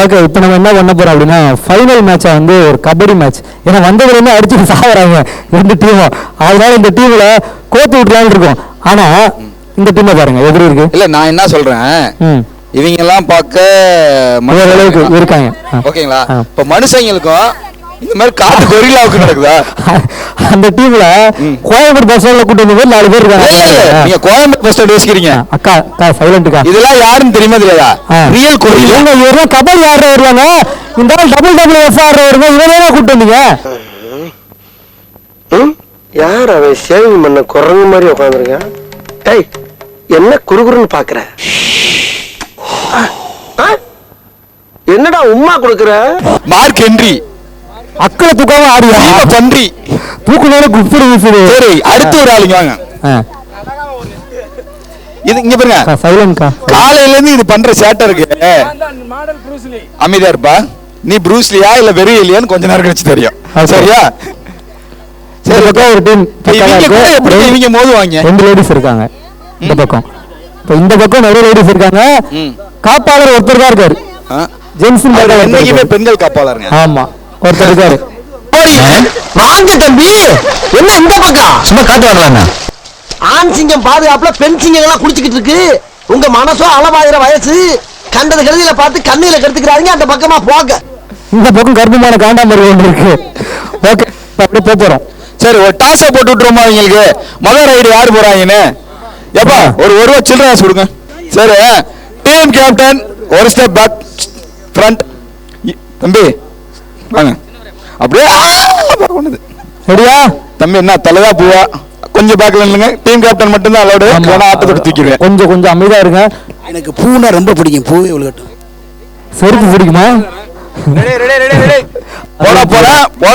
Okay இப்போ நம்ம என்ன பண்ண போறோம் அப்படின்னா ஃபைனல் மேட்சை வந்து ஒரு கபடி மேட்ச் ஏன்னா வந்ததுலேருந்து அடிச்சுட்டு சாகுறாங்க ரெண்டு டீமும் அதனால இந்த டீம்ல கோத்து விடலான்னு இருக்கோம். ஆனா இந்த டீமை பாருங்க எப்படி இருக்கு. இல்ல நான் என்ன சொல்றேன்? ம். இவங்க எல்லாம் பார்க்க இருக்காங்க. ஓகேங்களா. இப்ப மனுஷங்களுக்கும் இந்த மாதிரி காட்டு கொரில்லாவுக்கு நடக்குதா? அந்த டீம்ல கோயம்புத்தூர் பஸ் ஸ்டாண்ட்ல கூட்டு வந்த நாலு பேர். இருக்காங்க. நீங்க கோயம்புத்தூர் பஸ் ஸ்டாண்ட் யோசிக்கிறீங்க. அக்கா அக்கா சைலண்ட்டுக்கா இதெல்லாம் யாருன்னு தெரியுமா தெரியாதா? Real gorilla. இவங்க இவரெல்லாம் கபடி ஆடுற வருவாங்க இந்த ஆள் டபுள் டபுள் எஃப் ஆடுற வருவாங்க இவரே கூட்டு வந்தீங்க. ம்? யார் அவன் சேவிங் பண்ண குரங்கு மாதிரி உட்காந்துருக்கான் டேய் என்ன குறுகுறுன்னு பாக்குற? என்னடா உம்மா கொடுக்குற? மார்க் ஹென்றி அக்களை தூக்காம சீம பன்றி. தூக்குனால குப்பிடு வீசுது சரி அடுத்து ஒரு ஆளுங்க வாங்க. இது இங்க பாருங்க. சைலண்ட்கா காலையில இருந்து இது பண்ற சேட்டை இருக்கு. அமைதியா இருப்பா. நீ ப்ரூஸ்லியா இல்ல இல்லையான்னு கொஞ்ச நேரம் கழிச்சு தெரியும். சரியா? இந்த பக்கம் ஒரு டீம் எப்படி இவங்க மோதுவாங்க ரெண்டு லேடிஸ் இருக்காங்க. இந்த பக்கம். இப்ப இந்த பக்கம் நிறைய லேடிஸ் இருக்காங்க. காப்பாளர் ஒருத்தர் தான் இருக்காரு? ஜென்ஸ் என்னைக்குமே பெண்கள் காப்பாளருங்க. ஆமா. ஒருத்தர் இருக்காரு. வாங்க தம்பி. என்ன இந்த பக்கம்? சும்மா காட்டு வாங்கலாண்ணா ஆண் சிங்கம் பாதுகாப்புல பெண் சிங்கம் எல்லாம் குடிச்சுக்கிட்டு இருக்கு. உங்க மனசோ அளவாயிர வயசு. கண்டது கழுதியில பார்த்து கண்ணில கெடுத்துக்கிறாங்க அந்த பக்கமா போக இந்த பக்கம் கர்ப்பமான காண்டாமரி ஒன்று இருக்கு. ஓகே அப்படியே போக போறோம். சரி ஒரு டாஸ போட்டு விட்டுருமா அவங்களுக்கு முதல் ரைடு யாரு போறாங்கன்னு? எப்பா ஒரு ஒரு ரூபா சில்லற கொடுங்க. சரி டீம் கேப்டன் ஒரு ஸ்டெப் பேக் ஃப்ரண்ட். தம்பி வாங்க. அப்படியே பண்ணுது. சரியா தம்பி என்ன தலைதா பூவா? கொஞ்சம் பேக்ல இல்லைங்க. டீம் கேப்டன் மட்டும்தான் அலோடு. போனா ஆட்டத்தோட தூக்கிடுவேன். கொஞ்சம் கொஞ்சம் அமைதியா இருங்க. எனக்கு பூனா ரொம்ப பிடிக்கும். பூ இவ்வளோ செருப்பு பிடிக்குமா? போடா போடா. போடா.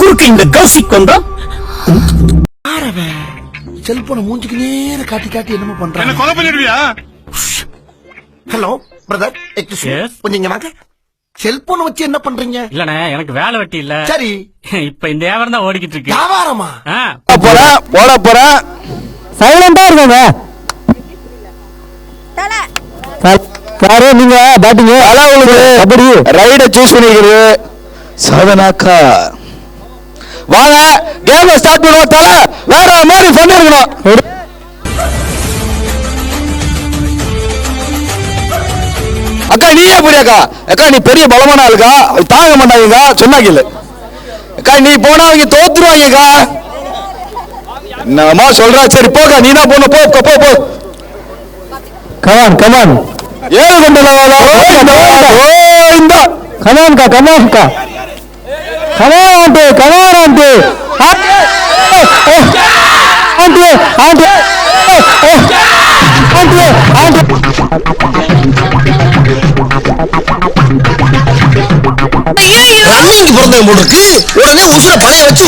குறுக்கு இந்த கௌசிக் வந்தா? செல்போனை மூஞ்சுக்கு நேர காட்டி காட்டி என்னமோ பண்றாங்க. Hello brother. கொஞ்சம் இங்க வாங்க. செல்போனை வச்சு என்ன பண்றீங்க? இல்லண்ணே எனக்கு வேலை வெட்டி இல்ல. சரி. இப்ப இந்த வியாபாரம் தான் ஓடிக்கிட்டு இருக்கு. வியாபாரமா? ஆ, போறேன் போட போறேன் சைலண்டா இருங்க. யாரு நீங்க? பேட்டிங்க? அதான் உங்களுக்கு கபடி. ரைட சூஸ் பண்ணிருக்கிறது சாதனாக்கா வாங்க கேம் ஸ்டார்ட் பண்ணுவோம். தல வேற மாதிரி பண்ணிருக்கணும் அக்கா நீ ஏன் புரியாக்கா அக்கா நீ பெரிய பலமான ஆளுக்கா? தாங்க மாட்டாங்கக்கா. சொன்னாங்க இல்ல அக்கா நீ போனா அவங்க தோத்துருவாங்கக்கா என்னமா சொல்றா? சரி போக்கா நீ தான் போன போ போ, போ கமான் கமான் ஏழு கொண்டு இந்த. கமான்கா கமான்கா come on aunty come on aunty aunty. Aunty aunty aunty. பிறந்தவன் போல இருக்கு உடனே உசுர பழைய வச்சு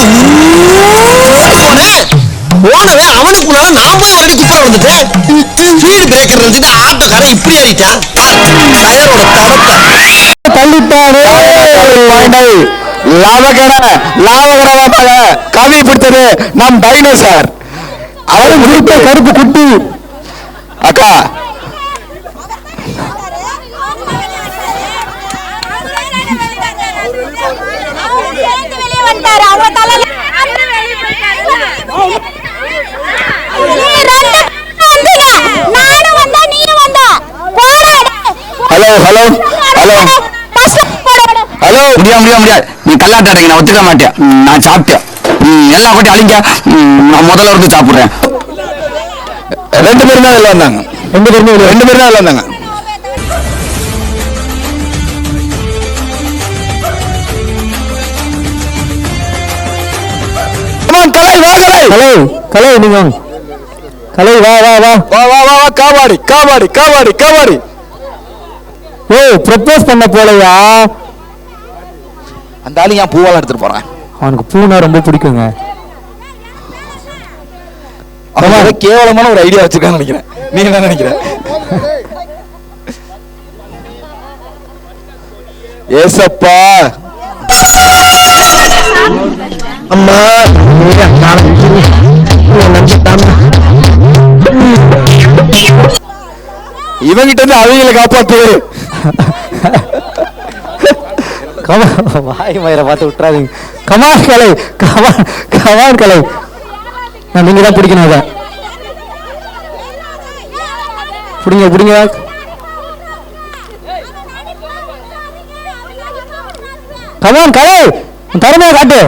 போனேன் போனவன் அவனுக்குள்ள நான் போய் ஆல்ரெடி குப்பரை வந்துட்டேன் ஸ்பீடு பிரேக்கர் வச்சுட்டு ஆட்டோக்காரன் இப்படி ஏறிட்டான். டயரோட தரத்தை தள்ளிட்டாரு. லாபகர லாபகர வாப்பாங்க கவி பிடித்தது நம் டைனோசார் குறித்த கருப்பு குட்டி. அக்கா வெளியே வந்துட்டாரு அவங்க தலையில வெளியே நானும் வந்தா நீயும் வந்தா போடா ஹலோ ஹலோ ஹலோ ஹலோ முடியாது முடியாது முடியாது நீ கல்லாட்ட அடைங்க நான் ஒத்துக்க மாட்டேன் நான் சாப்பிட்டேன் ம், எல்லா கொட்டி அழிங்க நான் முதல்ல இருந்து சாப்பிடுறேன் ரெண்டு பேரும் தான் வெளில வந்தாங்க ரெண்டு பேருமே ரெண்டு பேரும் தான் வெளில வந்தாங்க கலை வா கலை கலை கலை நீங்க வாங்க. கலை வா வா வா. வா வா வா காவாடி காவாடி காவாடி காவாடி. ஏய் ப்ரப்போஸ் பண்ண போலையா? அந்த ஆளு ஏன் பூவால எடுத்துட்டு போறான்? அவனுக்கு பூனா ரொம்ப பிடிக்குங்க. அவன் கேவலமான ஒரு ஐடியா வச்சிருக்கான்னு நினைக்கிறேன். நீ என்ன நினைக்கிற? ஏசப்பா. அம்மா இவங்கிட்ட இருந்து அவங்களை காப்பாத்து. கமா வாய் மயிரை பார்த்து விட்டுறாதீங்க. Come on Kalai come on come on Kalai. நான் நீங்க தான் பிடிக்கணும் அதை. பிடிங்க பிடிங்க. கமான் கலை உன் திறமையை காட்டு.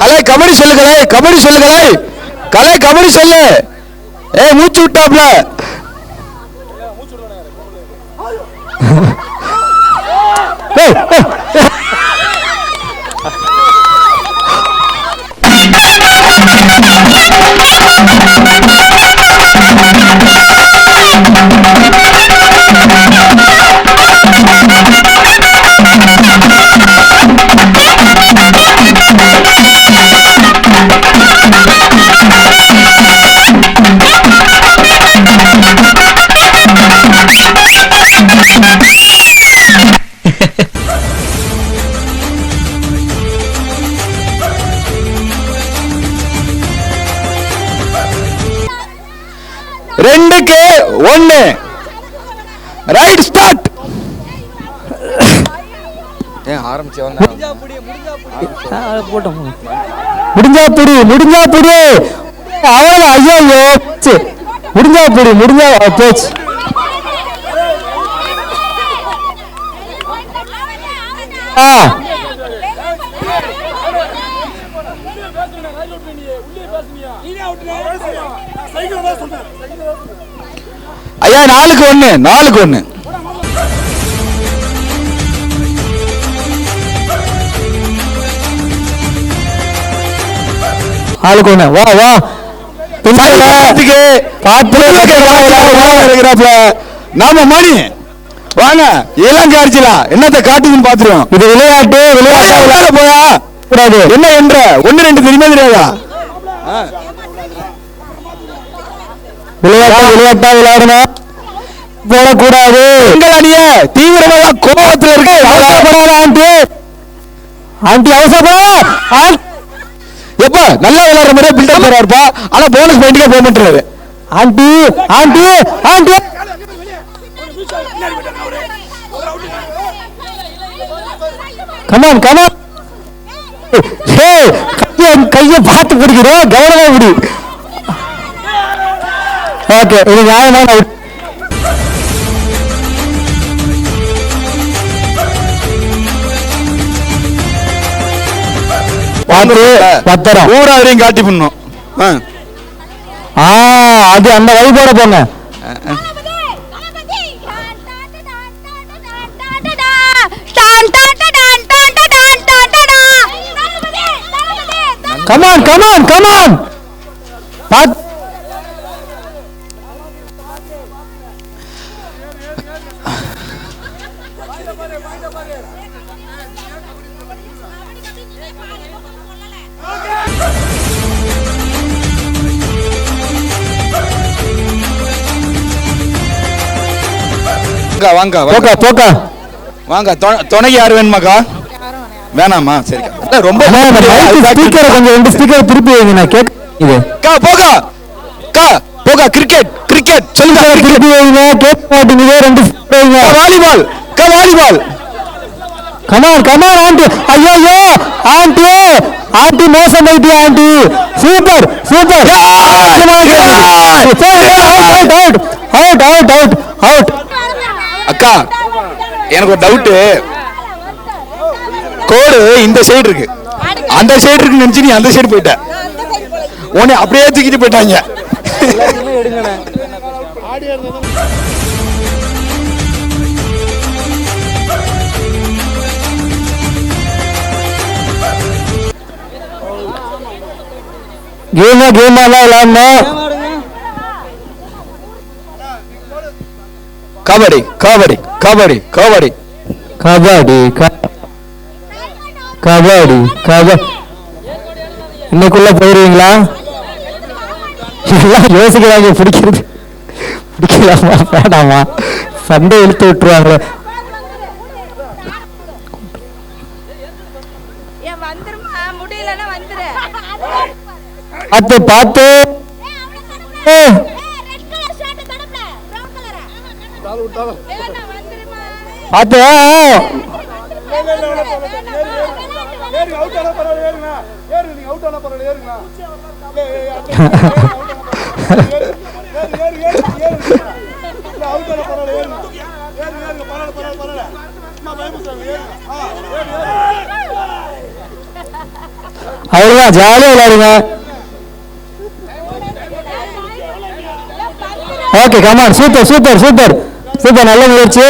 கலை கபடி சொல்லு கலை கபடி சொல்லு கலை கலை கபடி சொல்லு. ஏய் மூச்சு விட்டாப்ல ஏய், ஒண்ணு. ரைட் ஸ்டார்ட் முடிஞ்சா புடி முடிஞ்சா புடி. அவ்வளவு ஐயோ. முடிஞ்சா புடி முடிஞ்சா போச்சு. ஆ. ஐயா நாலுக்கு ஒண்ணு நாலுக்கு ஒண்ணு. ஆளுக்கு ஒண்ணு. வா வா. பார்த்து இருக்கிறாப்ல நாம மணி. வாங்க. இளம் காட்சிலா என்னத்த காட்டுதுன்னு பாத்துருவோம். இது விளையாட்டு விளையாட்டு. போயா? கூடாது. என்ன என்ற? ஒண்ணு ரெண்டு தெரியுமா தெரியாதா? விளையாட்டா விளையாட்டா விளையாடணும் போடக்கூடாது. எங்கள் அணிய தீவிரமா கோபத்துல இருக்கு அவசரப்படாத ஆண்டி. ஆண்டி அவசரப்படாத. எப்ப நல்லா விளையாடுற மாதிரியே பில்டப் போறாருப்பா. ஆனா போனஸ் பாயிண்ட்க்கே போக மாட்டாரு aunty aunty aunty. Come on come on கைய பார்த்து பிடிக்கிறோம். கவனமா பிடி ஓகே இது நியாயமான. பார்த்து பத்திரம். ஊராவரையும் காட்டி பண்ணும். ஆ. அது அந்த வழிபோட போங்க. கமான் கமான் கமான் பாத் வாங்க வாங்க போக்கா போக்கா. வாங்க துணைக்கு யார் வேணுமாக்கா வேணாமா சரிக்கா இல்ல, ரொம்ப ஸ்பீக்கரை கொஞ்சம் ரெண்டு ஸ்பீக்கர் திருப்பி வைங்க நான் கேட்க இது. அக்கா போகா அக்கா போகா கிரிக்கெட் கிரிக்கெட் சொல்லுங்க திருப்பி வைங்க கேட்க மாட்டேங்குது ரெண்டு வைங்க. வாலிபால் அக்கா வாலிபால் கமான் கமான் ஆண்டி. ஐயோ ஐயோ ஆண்டி. ஆண்டி மோசம் போயிட்டு aunty? Super super. Out out out out out அக்கா எனக்கு ஒரு டவுட்டு கோடு இந்த சைடு இருக்கு. அந்த சைடு இருக்கு நினைச்சு நீ அந்த சைடு போயிட்ட. உன்னை அப்படியே தூக்கிட்டு போயிட்டாங்க. கேமா கேமாலாம் எல்லாம் கபடி கபடி கபடி கபடி. கபடி கபடி கப. இன்னைக்குள்ள போயிருவீங்களா? எல்லாம் யோசிக்கிறாங்க பிடிக்கிறது. பிடிக்கலாமா வேணாமா? சண்டை இழுத்து விட்டுருவாங்க வந்துருமா? முடியலன்னா வந்துரு. பார்த்து பார்த்து. பார்த்து அவ்வளவுதான் ஜாலியா விளையாடுங்க. Okay come on super super super super நல்ல முயற்சி.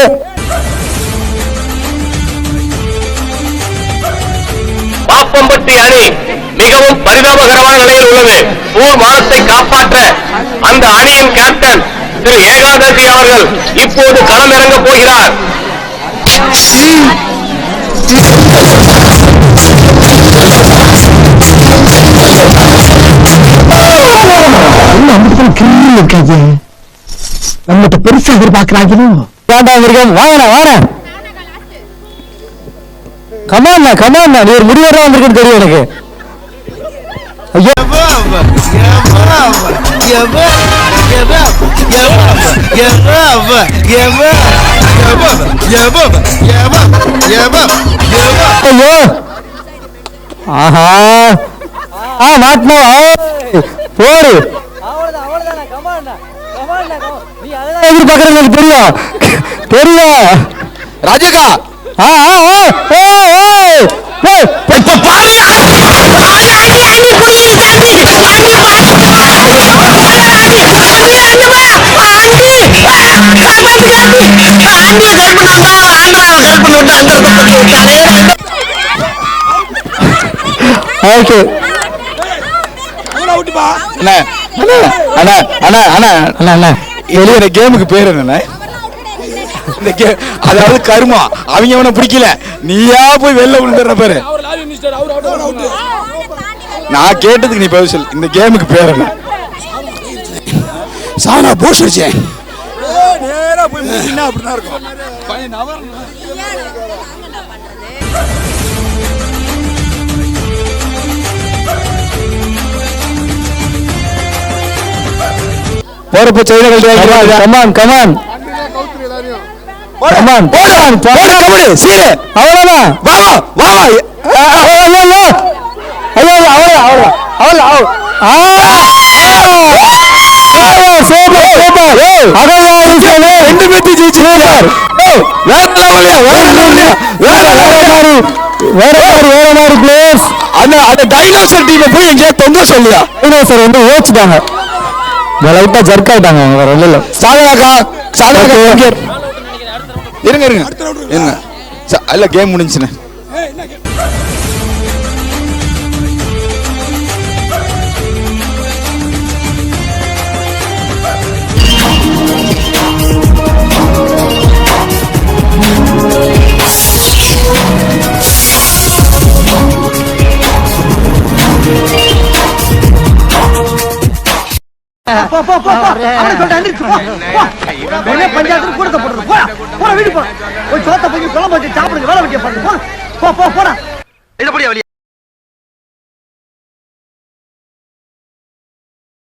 பாப்பம்பட்டி அணி மிகவும் பரிதாபகரமான நிலையில் உள்ளது. ஊர் மானத்தை காப்பாற்ற அந்த அணியின் கேப்டன் திரு ஏகாதசி அவர்கள் இப்போது களமிறங்க போகிறார். நம்மகிட்ட பெருசா எதிர்பார்க்கிறாங்களோ? வேண்டாம் இருக்கேன் கமாண்ணா கமாண்ணா நீ ஒரு முடிவெல்லாம் வந்திருக்குன்னு தெரியும் எனக்கு. ஐயோ. ஐயோ. ஆஹா. ஆ மாட்டினோ போடு. எதிர்பார்க்கறது எனக்கு தெரியும். தெரியும். ராஜகா! ஓகே அண்ணா அண்ணா அண்ணா அண்ணா அண்ணா அண்ணா அண்ணா கேமுக்கு பேர் என்னண்ணே அதாவது கருமா. அவங்க அவனை பிடிக்கல. நீயா போய் வெளில விழுந்துடுற பாரு. நான் கேட்டதுக்கு நீ பதில் சொல்லு. இந்த கேமுக்கு பேர் என்ன? சானா போஸ் அடிச்சேன் நேரா போய் முட்டினா அப்படிதான் இருக்கும் பையன் நவர் போறப்ப செய்த கல்வி கமான் கமான் கமான் போடு. கபடி சீரு அவ்வளவுதான்? வா. வா வா ஐயோ ஐயோ ஐயோ அவ்வளோ அவ்வளோ அவ்வளோ ஆ. சூப்பர் சூப்பர் அகவாரி ரெண்டு பேத்தி ஜெயிச்சு சூப்பர் வேற வேற வேற. மாதிரி வேற மாதிரி வேற மாதிரி பிளேஸ் அந்த அந்த டைனோசர் டீமை போய் எங்கேயா தொங்க சொல்லியா? சார் வந்து யோசிச்சுட்டாங்க லைட்டா ஜர்க் ஆயிட்டாங்க அவங்க இல்ல. சாதனாக்கா சாதனாக்கா. இருங்க இருங்க. இருங்க. இல்ல கேம் முடிஞ்சுண்ணே பஞ்சாயத்து கூடத்தை போடுறது போடா போடா வீடு போடா போய் சோத்த போய் குழம்பு வச்சு சாப்பிடுங்க. வேலை வெட்டிய பாருங்க. போ போ போடா.